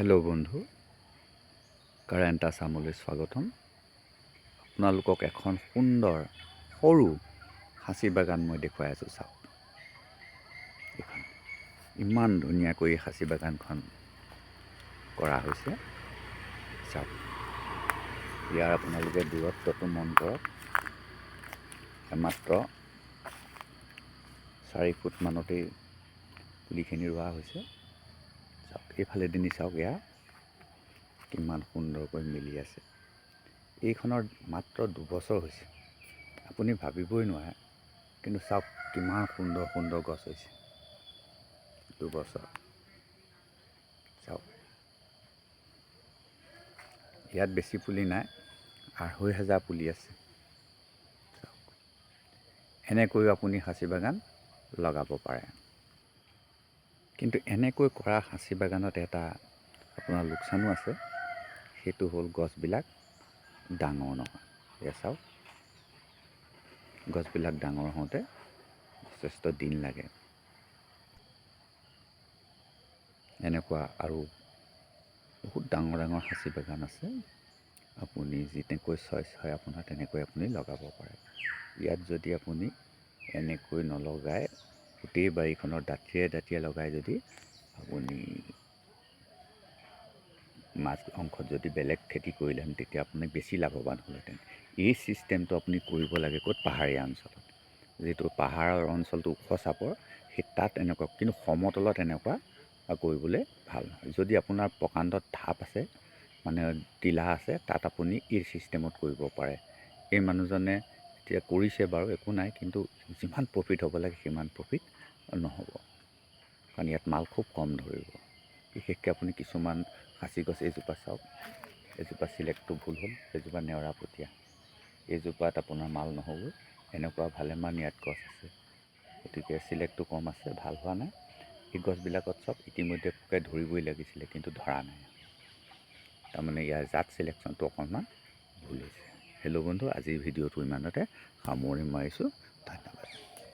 Hello বন্ধু current আছামলৈ স্বাগতম। আপোনালোকক এখন সুন্দৰ সৰু সাঁচি বাগান মই দেখুৱাই আছোঁ চাওক। এইখন ইমান ধুনীয়াকৈ সাঁচি বাগানখন কৰা হৈছে। চাওক, ইয়াৰ আপোনালোকে দূৰত্বটো মন কৰক। মাত্ৰ চাৰি ফুটমানতেই পুলিখিনি ৰোৱা হৈছে। এইফালেদি নি চাওক এয়া। কিমান সুন্দৰকৈ মিলি আছে। এইখনৰ মাত্ৰ দুবছৰ হৈছে। আপুনি ভাবিবই নোৱাৰে কিন্তু চাওক কিমান সুন্দৰ সুন্দৰ গছ হৈছে। দুবছৰ। চাওক। ইয়াত বেছি পুলি নাই আঢ়ৈ হেজাৰ পুলি আছে। চাওক। এনেকৈও আপুনি সাঁচি বাগান লগাব পাৰে। কিন্তু এনেকৈ কৰা সাঁচি বাগানত এটা আপোনাৰ লোকচানো আছে। সেইটো হ'ল গছবিলাক ডাঙৰ নহয়। এয়া চাওক। গছবিলাক ডাঙৰ হওঁতে যথেষ্ট দিন লাগে। এনেকুৱা আৰু বহুত ডাঙৰ ডাঙৰ সাঁচি বাগান আছে। আপুনি যেনেকৈ চইচ হয় আপোনাৰ তেনেকৈ আপুনি লগাব পাৰে। ইয়াত যদি আপুনি এনেকৈ নলগাই গোটেই বাৰীখনৰ দাঁতিয়ে দাঁতিয়ে লগাই যদি আপুনি মাজ অংশত যদি বেলেগ খেতি কৰিলেহেঁতেন তেতিয়া আপুনি বেছি লাভৱান হ'লহেঁতেন। এই ছিষ্টেমটো আপুনি কৰিব লাগে ক'ত? পাহাৰীয়া অঞ্চলত। যিটো পাহাৰৰ অঞ্চলটো ওখ চাপৰ সেই তাত এনেকুৱা কিন্তু সমতলত এনেকুৱা কৰিবলৈ ভাল নহয়। যদি আপোনাৰ প্ৰকাণ্ডত ঢাপ আছে মানে টিলা আছে তাত আপুনি এই ছিষ্টেমত কৰিব পাৰে। এই মানুহজনে এতিয়া কৰিছে বাৰু একো নাই কিন্তু যিমান প্ৰফিট হ'ব লাগে সিমান প্ৰফিট নহ'ব। কাৰণ ইয়াত মাল খুব কম ধৰিব। বিশেষকৈ আপুনি কিছুমান সাঁচি গছ এইজোপা চাওক। এজোপা চিলেক্টটো ভুল হ'ল এজোপা নেওৰাপতীয়া এইজোপাত আপোনাৰ মাল নহ'ব এনেকুৱা ভালেমান ইয়াত গছ আছে। গতিকে চিলেক্টটো কম আছে ভাল হোৱা নাই। এই গছবিলাকত চব ইতিমধ্যে পোকে ধৰিবই লাগিছিলে কিন্তু ধৰা নাই। তাৰমানে ইয়াৰ জাত চিলেকশ্যনটো অকণমান ভুল হৈছে। হেল্ল' বন্ধু আজিৰ ভিডিঅ'টো ইমানতে সামৰি মাৰিছোঁ। ধন্যবাদ।